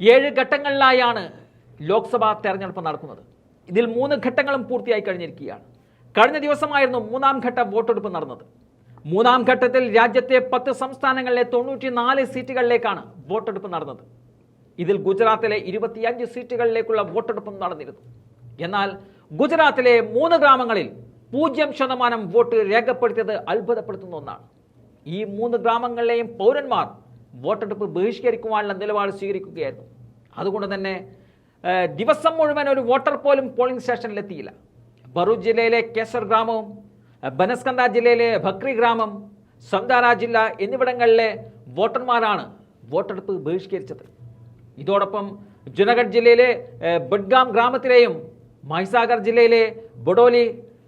ഏഴ് ഘട്ടങ്ങളിലായാണ് ലോക്സഭാ തെരഞ്ഞെടുപ്പ് നടക്കുന്നത്. ഇതിൽ മൂന്ന് ഘട്ടങ്ങളും പൂർത്തിയായി കഴിഞ്ഞിരിക്കുകയാണ്. കഴിഞ്ഞ ദിവസമായിരുന്നു മൂന്നാം ഘട്ട വോട്ടെടുപ്പ് നടന്നത്. മൂന്നാം ഘട്ടത്തിൽ രാജ്യത്തെ പത്ത് സംസ്ഥാനങ്ങളിലെ തൊണ്ണൂറ്റി നാല് സീറ്റുകളിലേക്കാണ് വോട്ടെടുപ്പ് നടന്നത്. ഇതിൽ ഗുജറാത്തിലെ ഇരുപത്തിയഞ്ച് സീറ്റുകളിലേക്കുള്ള വോട്ടെടുപ്പും നടന്നിരുന്നു. എന്നാൽ ഗുജറാത്തിലെ മൂന്ന് ഗ്രാമങ്ങളിൽ പൂജ്യം ശതമാനം വോട്ട് രേഖപ്പെടുത്തിയത് അത്ഭുതപ്പെടുത്തുന്ന ഒന്നാണ്. ഈ മൂന്ന് ഗ്രാമങ്ങളിലെയും പൗരന്മാർ വോട്ടെടുപ്പ് ബഹിഷ്കരിക്കുവാനുള്ള നിലപാട് സ്വീകരിക്കുകയായിരുന്നു. അതുകൊണ്ട് തന്നെ ദിവസം മുഴുവൻ ഒരു വോട്ടർ പോലും പോളിംഗ് സ്റ്റേഷനിലെത്തിയില്ല ഭറൂച്ച് ജില്ലയിലെ കേസർ ഗ്രാമവും ബനസ്കന്ദ ജില്ലയിലെ ഭക്രി ഗ്രാമം സംദാര ജില്ല എന്നിവിടങ്ങളിലെ വോട്ടർമാരാണ് വോട്ടെടുപ്പ് ബഹിഷ്കരിച്ചത്. ഇതോടൊപ്പം ജുനഗഡ് ജില്ലയിലെ ബഡ്ഗാം ഗ്രാമത്തിലെയും മഹിസാഗർ ജില്ലയിലെ ബൊഡോലി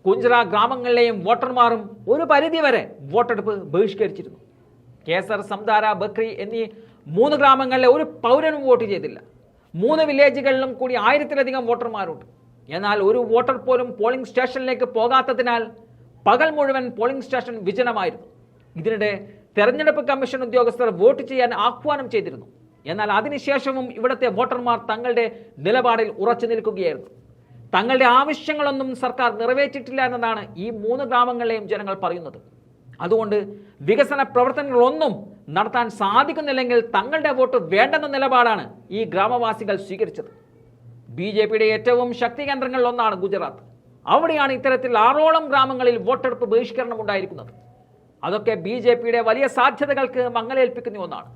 കുഞ്ചറ ഗ്രാമങ്ങളിലെയും വോട്ടർമാരും ഒരു പരിധിവരെ വോട്ടെടുപ്പ് ബഹിഷ്കരിച്ചിരുന്നു. കേസർ സംതാര ബക്രി എന്നീ മൂന്ന് ഗ്രാമങ്ങളിലെ ഒരു പൗരനും വോട്ട് ചെയ്തില്ല. മൂന്ന് വില്ലേജുകളിലും കൂടി ആയിരത്തിലധികം വോട്ടർമാരുണ്ട്. എന്നാൽ ഒരു വോട്ടർ പോലും പോളിംഗ് സ്റ്റേഷനിലേക്ക് പോകാത്തതിനാൽ പകൽ മുഴുവൻ പോളിംഗ് സ്റ്റേഷൻ വിജനമായിരുന്നു. ഇതിനിടെ തെരഞ്ഞെടുപ്പ് കമ്മീഷൻ ഉദ്യോഗസ്ഥർ വോട്ട് ചെയ്യാൻ ആഹ്വാനം ചെയ്തിരുന്നു. എന്നാൽ അതിനുശേഷവും ഇവിടുത്തെ വോട്ടർമാർ തങ്ങളുടെ നിലപാടിൽ ഉറച്ചു നിൽക്കുകയായിരുന്നു. തങ്ങളുടെ ആവശ്യങ്ങളൊന്നും സർക്കാർ നിറവേറ്റിട്ടില്ല എന്നതാണ് ഈ മൂന്ന് ഗ്രാമങ്ങളിലെയും ജനങ്ങൾ പറയുന്നത്. അതുകൊണ്ട് വികസന പ്രവർത്തനങ്ങളൊന്നും നടത്താൻ സാധിക്കുന്നില്ലെങ്കിൽ തങ്ങളുടെ വോട്ട് വേണ്ടെന്ന നിലപാടാണ് ഈ ഗ്രാമവാസികൾ സ്വീകരിച്ചത്. ബി ജെ പിയുടെ ഏറ്റവും ശക്തി കേന്ദ്രങ്ങളിൽ ഒന്നാണ് ഗുജറാത്ത്. അവിടെയാണ് ഇത്തരത്തിൽ ആറോളം ഗ്രാമങ്ങളിൽ വോട്ടെടുപ്പ് ബഹിഷ്കരണം ഉണ്ടായിരിക്കുന്നത്. അതൊക്കെ ബി ജെ പിയുടെ വലിയ സാധ്യതകൾക്ക് മങ്ങലേൽപ്പിക്കുന്ന ഒന്നാണ്.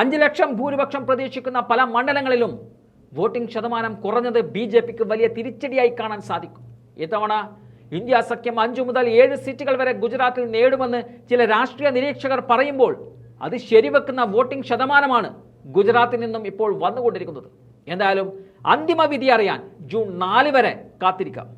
അഞ്ച് ലക്ഷം ഭൂരിപക്ഷം പ്രതീക്ഷിക്കുന്ന പല മണ്ഡലങ്ങളിലും വോട്ടിംഗ് ശതമാനം കുറഞ്ഞത് ബി ജെ പിക്ക് വലിയ തിരിച്ചടിയായി കാണാൻ സാധിക്കും. ഇത്തവണ ഇന്ത്യ സഖ്യം അഞ്ചു മുതൽ ഏഴ് സീറ്റുകൾ വരെ ഗുജറാത്തിൽ നേടുമെന്ന് ചില രാഷ്ട്രീയ നിരീക്ഷകർ പറയുമ്പോൾ അത് ശരിവെക്കുന്ന വോട്ടിംഗ് ശതമാനമാണ് ഗുജറാത്തിൽ നിന്നും ഇപ്പോൾ വന്നുകൊണ്ടിരിക്കുന്നത്. എന്തായാലും അന്തിമ വിധി അറിയാൻ ജൂൺ നാല് വരെ കാത്തിരിക്കാം.